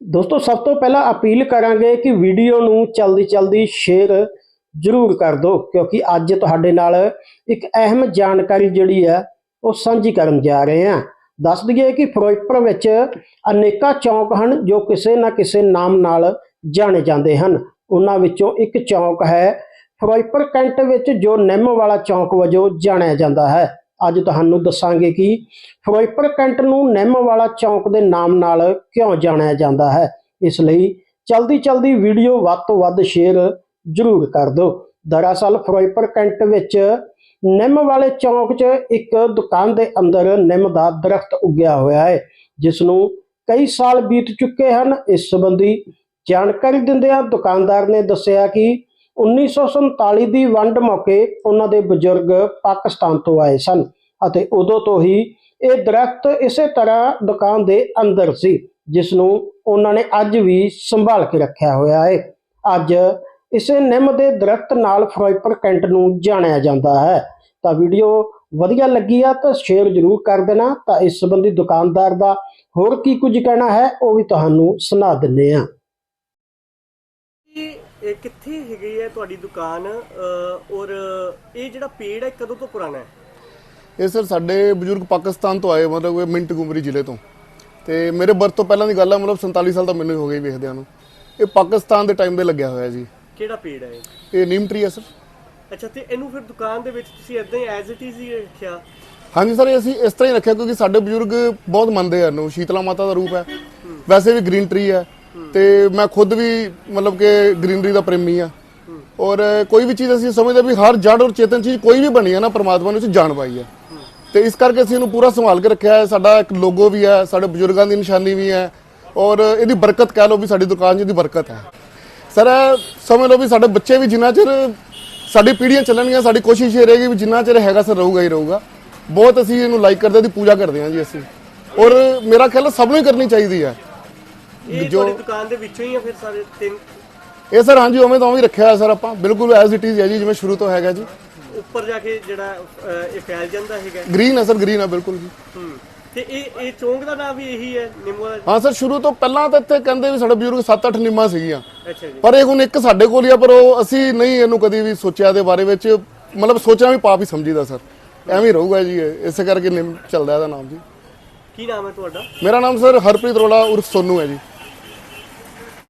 ਦੋਸਤੋ, ਸਭ ਤੋਂ ਪਹਿਲਾਂ ਅਪੀਲ ਕਰਾਂਗੇ ਕਿ ਵੀਡੀਓ ਨੂੰ ਚਲਦੀ ਚਲਦੀ ਸ਼ੇਅਰ ਜ਼ਰੂਰ ਕਰ ਦਿਓ, ਕਿਉਂਕਿ ਅੱਜ ਤੁਹਾਡੇ ਨਾਲ ਇੱਕ ਅਹਿਮ ਜਾਣਕਾਰੀ ਜਿਹੜੀ ਹੈ, ਉਹ ਸਾਂਝੀ ਕਰਨ ਜਾ ਰਹੇ ਹਾਂ। ਦੱਸ ਦਈਏ ਕਿ ਫਿਰੋਜ਼ਪੁਰ ਵਿੱਚ ਅਨੇਕਾਂ ਚੌਂਕ ਹਨ, ਜੋ ਕਿਸੇ ਨਾ ਕਿਸੇ ਨਾਮ ਨਾਲ ਜਾਣੇ ਜਾਂਦੇ ਹਨ। ਉਹਨਾਂ ਵਿੱਚੋਂ ਇੱਕ ਚੌਂਕ ਹੈ, ਫਿਰੋਜ਼ਪੁਰ ਕੈਂਟ ਵਿੱਚ ਜੋ ਨਿੰਮ ਵਾਲਾ ਚੌਂਕ ਵਜੋਂ ਜਾਣਿਆ ਜਾਂਦਾ ਹੈ। ਅੱਜ ਤੁਹਾਨੂੰ ਦੱਸਾਂਗੇ ਕਿ ਫਿਰੋਜ਼ਪੁਰ ਕੈਂਟ ਨੂੰ ਨਿੰਮ ਵਾਲਾ ਚੌਂਕ ਦੇ ਨਾਮ ਨਾਲ ਕਿਉਂ ਜਾਣਿਆ ਜਾਂਦਾ ਹੈ? ਇਸ ਲਈ ਚਲਦੀ ਚਲਦੀ ਵੀਡੀਓ ਵੱਧ ਤੋਂ ਵੱਧ ਸ਼ੇਅਰ ਜ਼ਰੂਰ ਕਰ ਦਿਓ। ਦਰਅਸਲ ਫਿਰੋਜ਼ਪੁਰ ਕੈਂਟ ਵਿੱਚ ਨਿੰਮ ਵਾਲੇ ਚੌਂਕ 'ਚ ਇੱਕ ਦੁਕਾਨ ਦੇ ਅੰਦਰ ਨਿੰਮ ਦਾ ਦਰਖਤ ਉੱਗਿਆ ਹੋਇਆ ਹੈ, ਜਿਸ ਨੂੰ ਕਈ ਸਾਲ ਬੀਤ ਚੁੱਕੇ ਹਨ। ਇਸ ਸੰਬੰਧੀ ਜਾਣਕਾਰੀ ਦਿੰਦਿਆਂ ਦੁਕਾਨਦਾਰ ਨੇ ਦੱਸਿਆ ਕਿ 1947 ਦੀ ਵੰਡ ਮੌਕੇ ਉਹਨਾਂ ਦੇ ਬਜ਼ੁਰਗ ਪਾਕਿਸਤਾਨ ਤੋਂ ਆਏ ਸਨ ਅਤੇ ਉਦੋਂ ਤੋਂ ਹੀ ਇਹ ਦਰਖਤ ਇਸੇ ਤਰ੍ਹਾਂ ਦੁਕਾਨ ਦੇ ਅੰਦਰ ਸੀ ਜਿਸ ਨੂੰ ਉਹਨਾਂ ਨੇ ਅੱਜ ਵੀ ਸੰਭਾਲ ਕੇ ਰੱਖਿਆ ਹੋਇਆ ਹੈ। ਅੱਜ ਇਸੇ ਨਿੰਮ ਦੇ ਦਰਖਤ ਨਾਲ ਫਿਰੋਜ਼ਪੁਰ ਕੈਂਟ ਨੂੰ ਜਾਣਿਆ ਜਾਂਦਾ ਹੈ। ਤਾਂ ਵੀਡੀਓ ਵਧੀਆ ਲੱਗੀ ਆ ਤਾਂ ਸ਼ੇਅਰ ਜ਼ਰੂਰ ਕਰ ਦੇਣਾ। ਤਾਂ ਇਸ ਸੰਬੰਧੀ ਦੁਕਾਨਦਾਰ ਦਾ ਹੋਰ ਕੀ ਕੁਝ ਕਹਿਣਾ ਹੈ, ਉਹ ਵੀ ਤੁਹਾਨੂੰ ਸੁਣਾ ਦਿੰਨੇ ਆ ਇਹ ਕਿੱਥੇ ਹੈਗੀ ਹੈ ਤੁਹਾਡੀ ਦੁਕਾਨ? ਅਹ, ਔਰ ਇਹ ਜਿਹੜਾ ਪੇੜ ਹੈ ਕਦੋਂ ਤੋਂ ਪੁਰਾਣਾ ਹੈ? ਇਹ ਸਰ ਸਾਡੇ ਬਜ਼ੁਰਗ ਪਾਕਿਸਤਾਨ ਤੋਂ ਆਏ ਮਤਲਬ ਇਹ ਮਿੰਟ ਗੁਮਰੀ ਜ਼ਿਲ੍ਹੇ ਤੋਂ। ਤੇ ਮੇਰੇ ਬਰਥ ਤੋਂ ਪਹਿਲਾਂ ਦੀ ਗੱਲ ਹੈ ਮਤਲਬ 47 ਸਾਲ ਤਾਂ ਮੈਨੂੰ ਹੀ ਹੋ ਗਈ ਵੇਖਦਿਆਂ ਨੂੰ। ਇਹ ਪਾਕਿਸਤਾਨ ਦੇ ਟਾਈਮ ਦੇ ਲੱਗਿਆ ਹੋਇਆ ਜੀ। ਕਿਹੜਾ ਪੇੜ ਹੈ ਇਹ? ਇਹ ਨੀਮ ਟਰੀ ਹੈ ਸਰ। ਅੱਛਾ ਤੇ ਇਹਨੂੰ ਫਿਰ ਦੁਕਾਨ ਦੇ ਵਿੱਚ ਤੁਸੀਂ ਇਦਾਂ ਹੀ ਐਜ਼ ਇਟ ਇਜ਼ ਹੀ ਰੱਖਿਆ? ਹਾਂਜੀ ਸਰ ਇਹ ਅਸੀਂ ਇਸ ਤਰ੍ਹਾਂ ਹੀ ਰੱਖਿਆ ਕਿਉਂਕਿ ਸਾਡੇ ਬਜ਼ੁਰਗ ਬਹੁਤ ਮੰਨਦੇ ਆ ਇਹਨੂੰ। ਸ਼ੀਤਲਾ ਮਾਤਾ ਦਾ ਰੂਪ ਹੈ। ਵੈਸੇ ਵੀ ਗ੍ਰੀਨ ਟਰੀ ਹੈ। ਤੇ ਮੈਂ ਖੁਦ ਵੀ ਮਤਲਬ ਕਿ ਗ੍ਰੀਨਰੀ ਦਾ ਪ੍ਰੇਮੀ ਆ। ਔਰ ਕੋਈ ਵੀ ਚੀਜ਼ ਅਸੀਂ ਸਮਝਦੇ ਵੀ ਹਰ ਜੜ ਔਰ ਚੇਤਨ ਚੀਜ਼ ਕੋਈ ਵੀ ਬਣੀ ਹੈ ਨਾ ਪਰਮਾਤਮਾ ਨੇ ਉਸ ਜਾਣ ਪਾਈ ਹੈ ਤੇ ਇਸ ਕਰਕੇ ਅਸੀਂ ਇਹਨੂੰ ਪੂਰਾ ਸੰਭਾਲ ਕੇ ਰੱਖਿਆ ਹੈ। ਸਾਡਾ ਇੱਕ ਲੋਗੋ ਵੀ ਹੈ, ਸਾਡੇ ਬਜ਼ੁਰਗਾਂ ਦੀ ਨਿਸ਼ਾਨੀ ਵੀ ਹੈ ਔਰ ਇਹਦੀ ਬਰਕਤ ਕਹਿ ਲਓ ਵੀ ਸਾਡੀ ਦੁਕਾਨ 'ਚ ਇਹਦੀ ਬਰਕਤ ਹੈ। ਸਰ, ਇਹ ਸਮਝ ਲਓ ਵੀ ਸਾਡੇ ਬੱਚੇ ਵੀ ਜਿੰਨਾ ਚਿਰ ਸਾਡੀ ਪੀੜ੍ਹੀਆਂ ਚੱਲਣਗੀਆਂ, ਸਾਡੀ ਕੋਸ਼ਿਸ਼ ਇਹ ਰਹੇਗੀ ਵੀ ਜਿੰਨਾ ਚਿਰ ਹੈਗਾ ਸਰ ਰਹੂਗਾ ਹੀ ਰਹੂਗਾ। ਬਹੁਤ ਅਸੀਂ ਇਹਨੂੰ ਲਾਈਕ ਕਰਦੇ ਹਾਂ ਦੀ ਪੂਜਾ ਕਰਦੇ ਹਾਂ ਜੀ ਅਸੀਂ। ਔਰ ਮੇਰਾ ਖਿਆਲ ਸਭ ਨੂੰ ਹੀ ਕਰਨੀ ਚਾਹੀਦੀ ਹੈ। ਇਹ ਜੋ- ਤੁਹਾਡੀ ਦੁਕਾਨ ਦੇ ਵਿੱਚੋਂ ਹੀ ਆ ਫਿਰ ਸਾਰੇ ਤਿੰਨ? ਇਹ ਸਰ ਹਾਂਜੀ ਉਵੇਂ ਤਾਂ ਉਵੇਂ ਰੱਖਿਆ ਸਰ ਆਪਾਂ। ਬਿਲਕੁਲ ਐਜ਼ ਇਟ ਇਜ਼ ਹੈ ਜੀ ਜਿਵੇਂ ਸ਼ੁਰੂ ਤੋਂ ਹੈਗਾ ਜੀ। ਉੱਪਰ ਜਾ ਕੇ ਜਿਹੜਾ ਅਹ, ਇਹ ਫੈਲ ਜਾਂਦਾ ਹੈਗਾ। ਗ੍ਰੀਨ ਹੈ ਸਰ ਗ੍ਰੀਨ ਹੈ ਬਿਲਕੁਲ ਜੀ। ਹੂੰ। ਤੇ ਇਹ ਇਹ ਚੌਂਕ ਦਾ ਨਾਮ ਵੀ ਇਹੀ ਹੈ ਨਿੰਮੋ ਦਾ? ਹਾਂ ਸਰ ਸ਼ੁਰੂ ਤੋਂ ਪਹਿਲਾਂ ਤਾਂ ਇੱਥੇ ਕਹਿੰਦੇ ਵੀ ਸਾਡੇ ਬਜ਼ੁਰਗ 7-8 ਨਿੰਮਾਂ ਸੀਗੀਆਂ। ਅੱਛਾ ਜੀ। ਪਰ ਇਹ ਹੁਣ ਇੱਕ ਸਾਡੇ ਕੋਲ ਹੀ ਆ ਪਰ ਉਹ ਅਸੀਂ ਨਹੀਂ ਇਹਨੂੰ ਕਦੀ ਵੀ ਸੋਚਿਆ ਦੇ ਬਾਰੇ ਵਿੱਚ। ਮਤਲਬ ਸੋਚਣਾ ਵੀ ਪਾਪ ਹੀ ਸਮਝੀਦਾ ਸਰ। ਐਵੇਂ ਹੀ ਰਹੂਗਾ ਜੀ ਇਹ। ਇਸੇ ਕਰਕੇ ਨਿੰਮ ਚੱਲਦਾ ਇਹਦਾ ਨਾਮ ਜੀ। ਕੀ ਨਾਮ ਹੈ ਤੁਹਾਡਾ? ਮੇਰਾ ਨਾਮ ਸਰ ਹਰਪ੍ਰੀਤ ਰੋਲਾ ਉਰਫ ਸੋਨੂ ਹੈ ਜੀ।